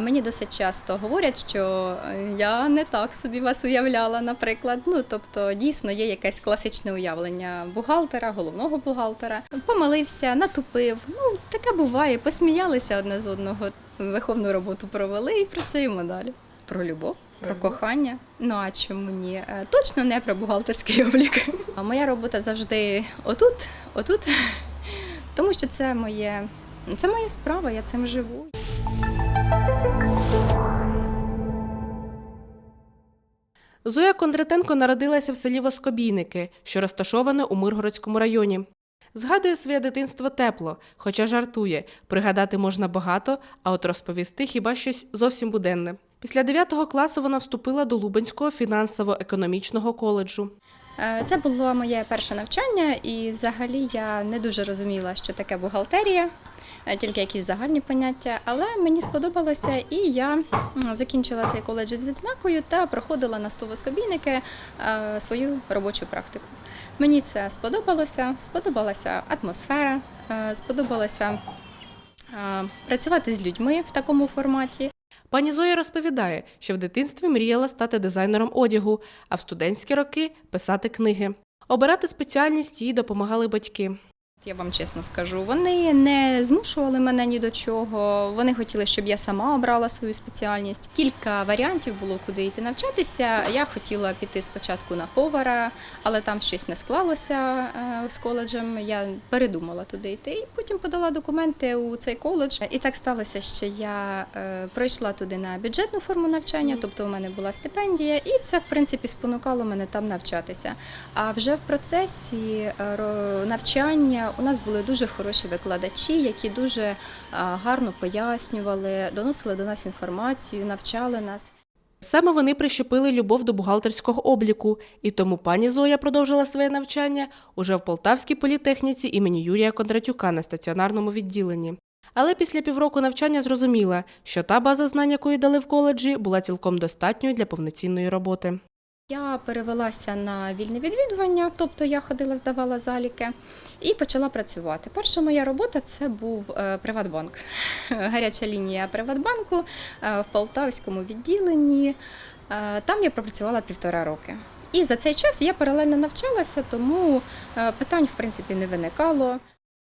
Мені досить часто говорять, що е, я не так собі вас уявляла, наприклад. Ну тобто, дійсно є якесь класичне уявлення бухгалтера, головного бухгалтера. Помилився, натупив. Ну таке буває. Посміялися одне з одного. Виховну роботу провели і працюємо далі. Про любов. Про кохання. Ну а чому ні? Е, Точно не про бухгалтерський облік. А моя робота завжди отут, отут, тому що це моє, це моя справа, я цим живу. Зоя Кондратенко народилася в селі Воскобійники, що розташоване у Миргородському районі. Згадує своє дитинство тепло, хоча жартує. Пригадати можна багато, а от розповісти хіба щось зовсім буденне. Після 9 класу вона вступила до Лубенського фінансово-економічного коледжу. Е, Це було моє перше навчання, і взагалі я не дуже розуміла, що таке бухгалтерія, тільки якісь загальні поняття. Але мені сподобалося, і я закінчила цей коледж з відзнакою та проходила на стовоскобійники е, свою робочу практику. Мені це сподобалося, сподобалася атмосфера, е, сподобалося е, працювати з людьми в такому форматі. Пані Зоя розповідає, що в дитинстві мріяла стати дизайнером одягу, а в студентські роки писати книги. Обирати спеціальність їй допомагали батьки. Я вам чесно скажу, вони не змушували мене ні до чого. Вони хотіли, щоб я сама обрала свою спеціальність. Кілька варіантів було, куди йти навчатися. Я хотіла піти спочатку на повара, але там щось не склалося е, з коледжем. Я передумала туди йти. І потім подала документи у цей коледж. І так сталося, що я е, пройшла туди на бюджетну форму навчання, тобто у мене була стипендія, і це в принципі спонукало мене там навчатися. А вже в процесі е, навчання у нас були дуже хороші викладачі, які дуже е, гарно пояснювали, доносили до нас інформацію, навчали нас. Саме вони прищепили любов до бухгалтерського обліку, і тому пані Зоя продовжила своє навчання уже в Полтавській політехніці імені Юрія Кондратюка на стаціонарному відділенні. Але після півроку навчання зрозуміла, що та база знань, якої дали в коледжі, була цілком достатньою для повноцінної роботи. Я перевелася на вільне відвідування, тобто я ходила, здавала заліки і почала працювати. Перша моя робота це був е, Приватбанк, гаряча лінія Приватбанку е, в Полтавському відділенні. Е, Там я пропрацювала півтора роки. І за цей час я паралельно навчалася, тому питань в принципі не виникало.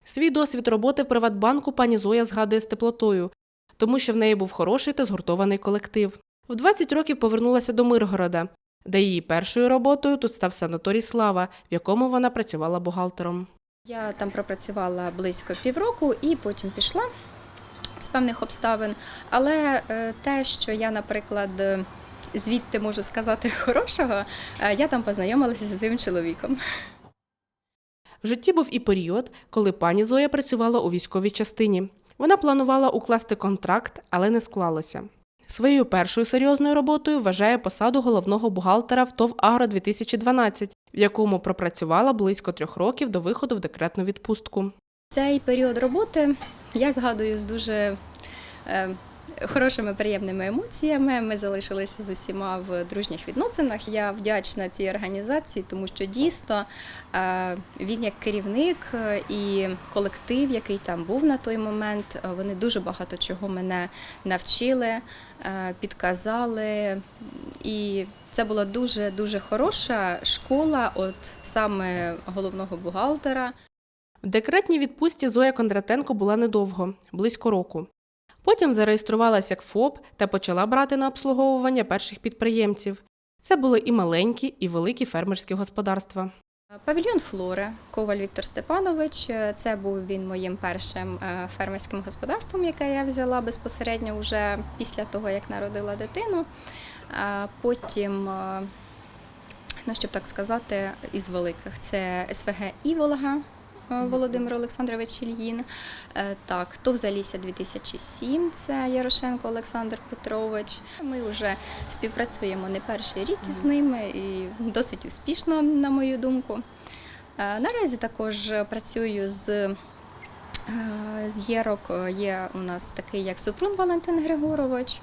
Свій досвід роботи в Приватбанку пані Зоя згадує з теплотою, тому що в неї був хороший та згуртований колектив. В 20 років повернулася до Миргорода, де її першою роботою тут став санаторій Слава, в якому вона працювала бухгалтером. Я там пропрацювала близько півроку і потім пішла з певних обставин. Але е, те, що я, наприклад, звідти можу сказати хорошого, е, я там познайомилася зі своїм чоловіком. В житті був і період, коли пані Зоя працювала у військовій частині. Вона планувала укласти контракт, але не склалося. Своєю першою серйозною роботою вважає посаду головного бухгалтера в ТОВ Агро 2012, в якому пропрацювала близько трьох років до виходу в декретну відпустку. Цей період роботи я згадую з дуже е, хорошими приємними емоціями. Ми залишилися з усіма в дружніх відносинах. Я вдячна цій організації, тому що дійсно е, він як керівник е, і колектив, який там був на той момент, е, вони дуже багато чого мене навчили, підказали. І це була дуже дуже хороша школа, от саме головного бухгалтера. В декретній відпустці Зоя Кондратенко була недовго, близько року. Потім зареєструвалася як ФОП та почала брати на обслуговування перших підприємців. Це були і маленькі, і великі фермерські господарства. Павільйон Флори, Коваль Віктор Степанович. е, Це був він моїм першим е, фермерським господарством, яке я взяла безпосередньо вже після того, як народила дитину. Потім, е, ну щоб так сказати, із великих це СВГ Іволга. Е, Володимир Олександрович Ільїн. Е, Так, ТОВ Залісся 2007, це Ярошенко Олександр Петрович. Ми вже співпрацюємо не перший рік із ними і досить успішно, на мою думку. Е, Наразі також працюю з, з єрок. Є у нас такий, як Супрун Валентин Григорович,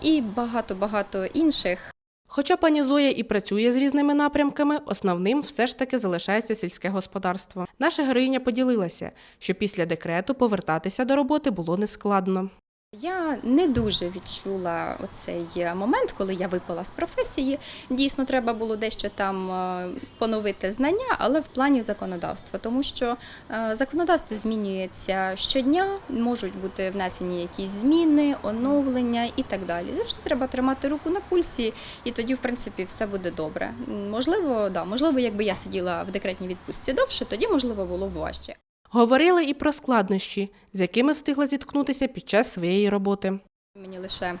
і багато-багато інших. Хоча пані і працює з різними напрямками, основним все ж таки залишається сільське господарство. Наша героїня поділилася, що після декрету повертатися до роботи було нескладно. Я не дуже відчула оцей момент, коли я випала з професії. Дійсно, треба було дещо там е, поновити знання, але в плані законодавства, тому що е, законодавство змінюється щодня, можуть бути внесені якісь зміни, оновлення і так далі. Завжди треба тримати руку на пульсі, і тоді, в принципі, все буде добре. Можливо, да, можливо, якби я сиділа в декретній відпустці довше, тоді можливо було б важче. Говорили і про складнощі, з якими встигла зіткнутися під час своєї роботи. Мені лише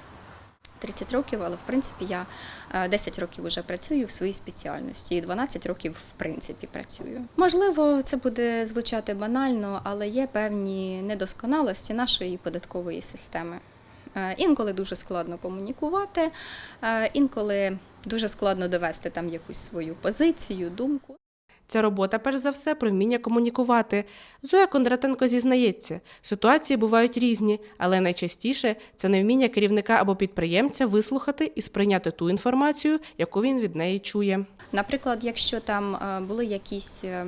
30 років, але в принципі я е, 10 років вже працюю в своїй спеціальності і 12 років в принципі працюю. Можливо, це буде звучати банально, але є певні недосконалості нашої податкової системи. Е, Інколи дуже складно комунікувати, е, інколи дуже складно довести там якусь свою позицію, думку. Ця робота, перш за все, про вміння комунікувати. Зоя Кондратенко зізнається, ситуації бувають різні, але найчастіше це невміння керівника або підприємця вислухати і сприйняти ту інформацію, яку він від неї чує. Наприклад, якщо там е, були якісь е,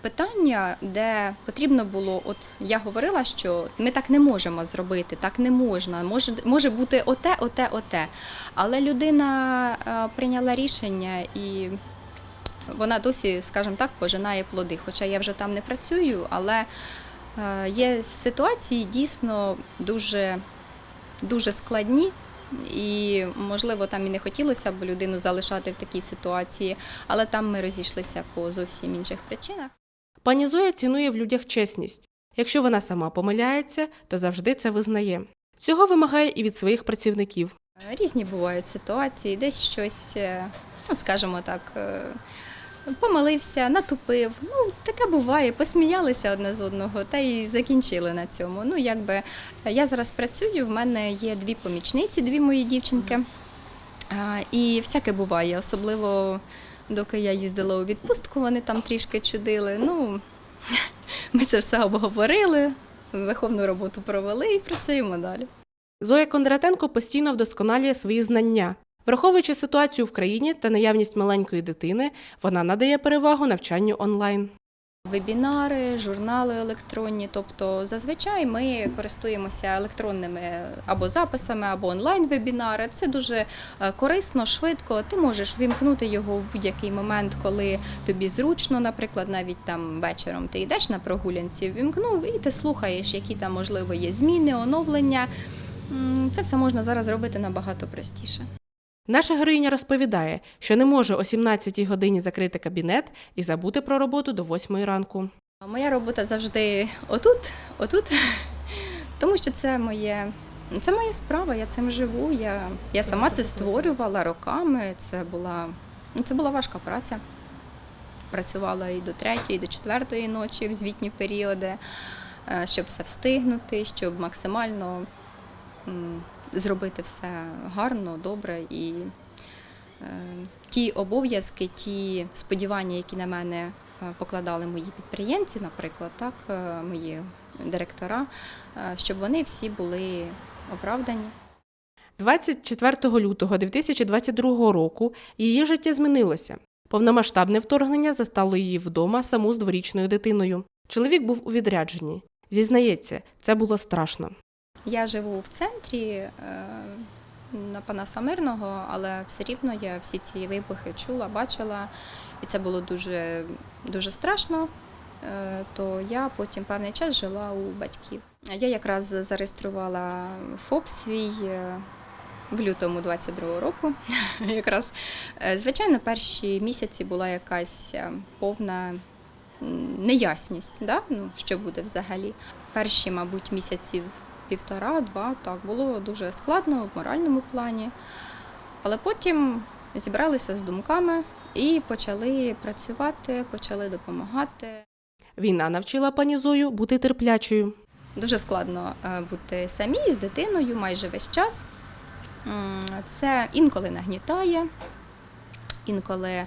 питання, де потрібно було, от я говорила, що ми так не можемо зробити, так не можна, може, може бути оте, оте, оте. Але людина е, прийняла рішення і вона досі, скажімо так, пожинає плоди. Хоча я вже там не працюю, але е, є ситуації дійсно дуже, дуже складні. І можливо там і не хотілося б людину залишати в такій ситуації, але там ми розійшлися по зовсім інших причинах. Пані Зоя цінує в людях чесність. Якщо вона сама помиляється, то завжди це визнає. Цього вимагає і від своїх працівників. Різні бувають ситуації, десь щось, е, ну скажімо так, е, помилився, натупив. Ну, таке буває, посміялися одне з одного та й закінчили на цьому. Ну, якби я зараз працюю, в мене є дві помічниці, дві мої дівчинки. І всяке буває, особливо доки я їздила у відпустку, вони там трішки чудили. Ну, ми це все обговорили, виховну роботу провели і працюємо далі. Зоя Кондратенко постійно вдосконалює свої знання. Враховуючи ситуацію в країні та наявність маленької дитини, вона надає перевагу навчанню онлайн. Вебінари, журнали електронні. Тобто зазвичай ми користуємося електронними або записами, або онлайн-вебінари. Це дуже е, корисно, швидко. Ти можеш вімкнути його в будь-який момент, коли тобі зручно, наприклад, навіть там вечором ти йдеш на прогулянці, вімкнув і ти слухаєш, які там можливо є зміни, оновлення. Це все можна зараз зробити набагато простіше. Наша героїня розповідає, що не може о 17-й годині закрити кабінет і забути про роботу до 8 ранку. Моя робота завжди отут, отут, тому що це моє. Це моя справа, я цим живу. Я, я сама це створювала роками. Це була, ну, це була важка праця. Працювала і до третьої, і до четвертої ночі в звітні періоди, е, щоб все встигнути, щоб максимально зробити все гарно, добре і е, ті обов'язки, ті сподівання, які на мене е, покладали мої підприємці, наприклад, так, е, мої директора, щоб вони всі були оправдані. 24 лютого 2022 року її життя змінилося. Повномасштабне вторгнення застало її вдома саму з дворічною дитиною. Чоловік був у відрядженні. Зізнається, це було страшно. Я живу в центрі е, на Панаса Мирного, але все рівно я всі ці вибухи чула, бачила, і це було дуже, дуже страшно. Е, То я потім певний час жила у батьків. Я якраз зареєструвала ФОП свій е, в лютому 22-го року. Якраз, звичайно, перші місяці була якась повна неясність, да? ну, що буде взагалі. Перші, мабуть, місяців півтора-два, так, було дуже складно в моральному плані. Але потім зібралися з думками і почали працювати, почали допомагати. Війна навчила пані Зою бути терплячою. Дуже складно е, бути самій з дитиною майже весь час. Це інколи нагнітає, інколи е,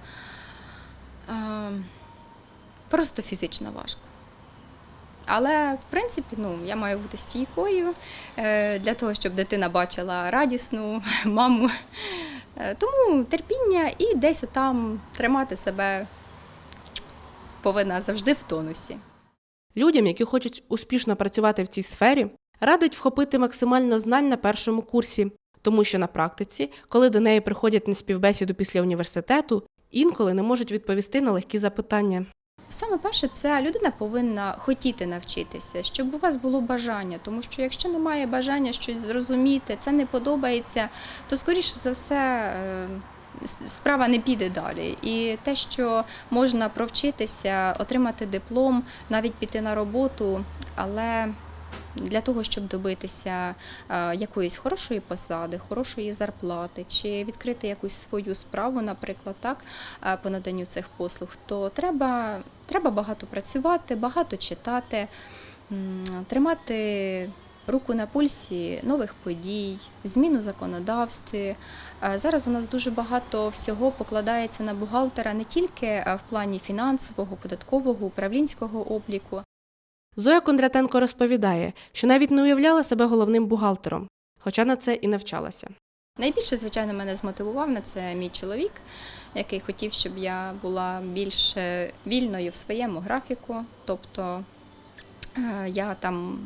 просто фізично важко. Але в принципі, ну, я маю бути стійкою е, для того, щоб дитина бачила радісну маму. Е, Тому терпіння і десь там тримати себе повинна завжди в тонусі. Людям, які хочуть успішно працювати в цій сфері, Радить вхопити максимально знань на першому курсі, тому що на практиці, коли до неї приходять на співбесіду після університету, інколи не можуть відповісти на легкі запитання. Саме перше, це людина повинна хотіти навчитися, щоб у вас було бажання. Тому що якщо немає бажання щось зрозуміти, це не подобається, то скоріше за все. е, Справа не піде далі, і те, що можна провчитися, отримати диплом, навіть піти на роботу, але для того, щоб добитися е, якоїсь хорошої посади, хорошої зарплати, чи відкрити якусь свою справу, наприклад, так, е, по наданню цих послуг, то треба, треба багато працювати, багато читати, тримати руку на пульсі нових подій, змін у законодавстві. Е, Зараз у нас дуже багато всього покладається на бухгалтера не тільки е, в плані фінансового, податкового, управлінського обліку, Зоя Кондратенко розповідає, що навіть не уявляла себе головним бухгалтером, хоча на це і навчалася. Найбільше, звичайно, мене змотивував на це мій чоловік, який хотів, щоб я була більш вільною в своєму графіку. Тобто е, я там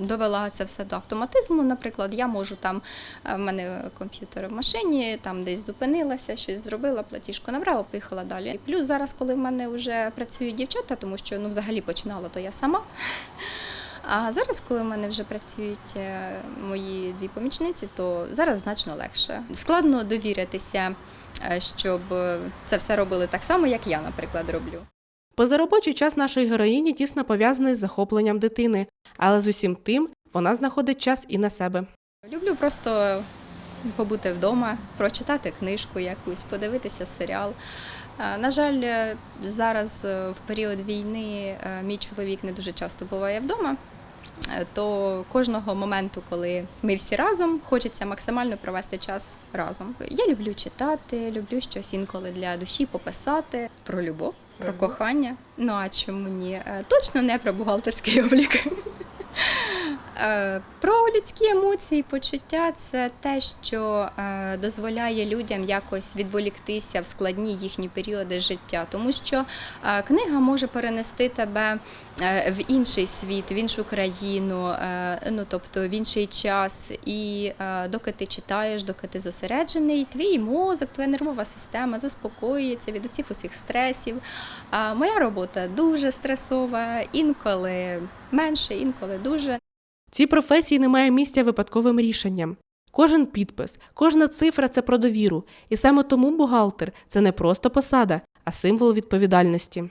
довела це все до автоматизму. Наприклад, я можу там, е, в мене комп'ютер в машині, там десь зупинилася, щось зробила, платіжку набрала, поїхала далі. І плюс зараз, коли в мене вже працюють дівчата, тому що ну, взагалі починала, то я сама. А зараз, коли в мене вже працюють е, мої дві помічниці, то зараз значно легше. Складно довіритися, е, щоб е, це все робили так само, як я, наприклад, роблю. Позаробочий час нашої героїні тісно пов'язаний з захопленням дитини, але з усім тим вона знаходить час і на себе. Люблю просто побути вдома, прочитати книжку якусь, подивитися серіал. На жаль, зараз в період війни мій чоловік не дуже часто буває вдома. Е, То кожного моменту, коли ми всі разом, хочеться максимально провести час разом. Я люблю читати, люблю щось інколи для душі пописати про любов, про кохання. Ну а чому ні? Е, Точно не про бухгалтерський облік. Е, Про людські емоції, почуття це те, що е, дозволяє людям якось відволіктися в складні їхні періоди життя, тому що е, книга може перенести тебе в інший світ, в іншу країну, ну тобто в інший час. І доки ти читаєш, доки ти зосереджений, твій мозок, твоя нервова система заспокоюється від оцих усіх стресів. Моя робота дуже стресова, інколи менше, інколи дуже. В цій професії немає місця випадковим рішенням. Кожен підпис, кожна цифра це про довіру, і саме тому бухгалтер це не просто посада, а символ відповідальності.